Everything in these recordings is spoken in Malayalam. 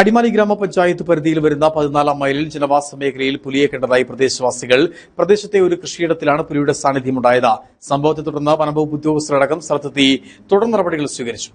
അടിമാലി ഗ്രാമപഞ്ചായത്ത് പരിധിയിൽ വരുന്ന പതിനാലാം മൈലിൽ ജനവാസ മേഖലയിൽ പുലിയെ കണ്ടതായി പ്രദേശവാസികൾ. പ്രദേശത്തെ ഒരു കൃഷിയിടത്തിലാണ് പുലിയുടെ സാന്നിധ്യമുണ്ടായത്. സംഭവത്തെ തുടർന്ന് വനംവകുപ്പ് ഉദ്യോഗസ്ഥരടക്കം സ്ഥലത്തെത്തി തുടർ നടപടികൾ സ്വീകരിച്ചു.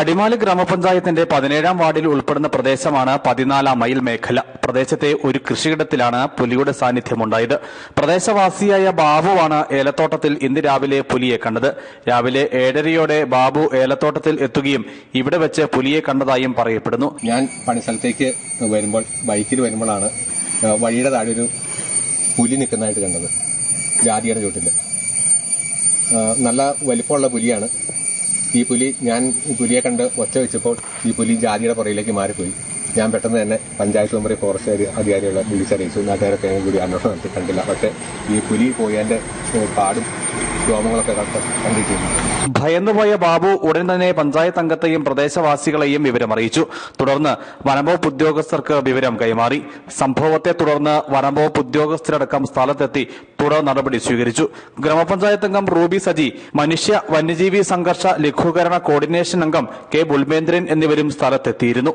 അടിമാലി ഗ്രാമപഞ്ചായത്തിന്റെ പതിനേഴാം വാർഡിൽ ഉൾപ്പെടുന്ന പ്രദേശമാണ് പതിനാലാം മൈൽ മേഖല. പ്രദേശത്തെ ഒരു കൃഷിയിടത്തിലാണ് പുലിയുടെ സാന്നിധ്യമുണ്ടായത്. പ്രദേശവാസിയായ ബാബുവാണ് ഏലത്തോട്ടത്തിൽ ഇന്ന് രാവിലെ പുലിയെ കണ്ടത്. രാവിലെ ഏഴരയോടെ ബാബു ഏലത്തോട്ടത്തിൽ എത്തുകയും ഇവിടെ വെച്ച് പുലിയെ കണ്ടതായും പറയപ്പെടുന്നു. ഞാൻ പണിസ്ഥലത്തേക്ക് വരുമ്പോൾ ബൈക്കിൽ വരുമ്പോഴാണ് വഴിയുടെ താഴെ ഒരു പുലി നിൽക്കുന്നതായിട്ട് കണ്ടത്. ജാതിയുടെ ചുട്ടിൽ നല്ല വലിപ്പമുള്ള പുലിയാണ്. ഈ പുലി ഞാൻ ഈ പുലിയെ കണ്ട് ഒച്ച വെച്ചപ്പോൾ ഈ പുലി ജാതിയുടെ പുറയിലേക്ക് മാറിപ്പോയി. ഞാൻ പെട്ടെന്ന് തന്നെ പഞ്ചായത്ത് മെമ്പറി ഫോറസ്റ്റ് അധി- അധികാരികളെ വിളിച്ചറിയിച്ചു. നാട്ടുകാരൊക്കെ കൂടി അന്വേഷണം നടത്തി കണ്ടില്ല. പക്ഷേ ഈ പുലി പോയതിന്റെ പാടും രോമങ്ങളൊക്കെ കണ്ട് കണ്ടിട്ടുണ്ട്. ഭയന്നുപോയ ബാബു ഉടൻ തന്നെ പഞ്ചായത്ത് അംഗത്തെയും പ്രദേശവാസികളെയും വിവരം അറിയിച്ചു തുടർന്ന് വനംവകുപ്പ് ഉദ്യോഗസ്ഥർക്ക് വിവരം കൈമാറി. സംഭവത്തെ തുടർന്ന് വനംവകുപ്പ് ഉദ്യോഗസ്ഥരടക്കം സ്ഥലത്തെത്തി തുടർ നടപടി സ്വീകരിച്ചു. ഗ്രാമപഞ്ചായത്ത് അംഗം റൂബി സജി മനുഷ്യ വന്യജീവി സംഘർഷ ലഘൂകരണ കോർഡിനേഷൻ അംഗം കെ. ബുൽമേന്ദ്രൻ എന്നിവരും സ്ഥലത്തെത്തിയിരുന്നു.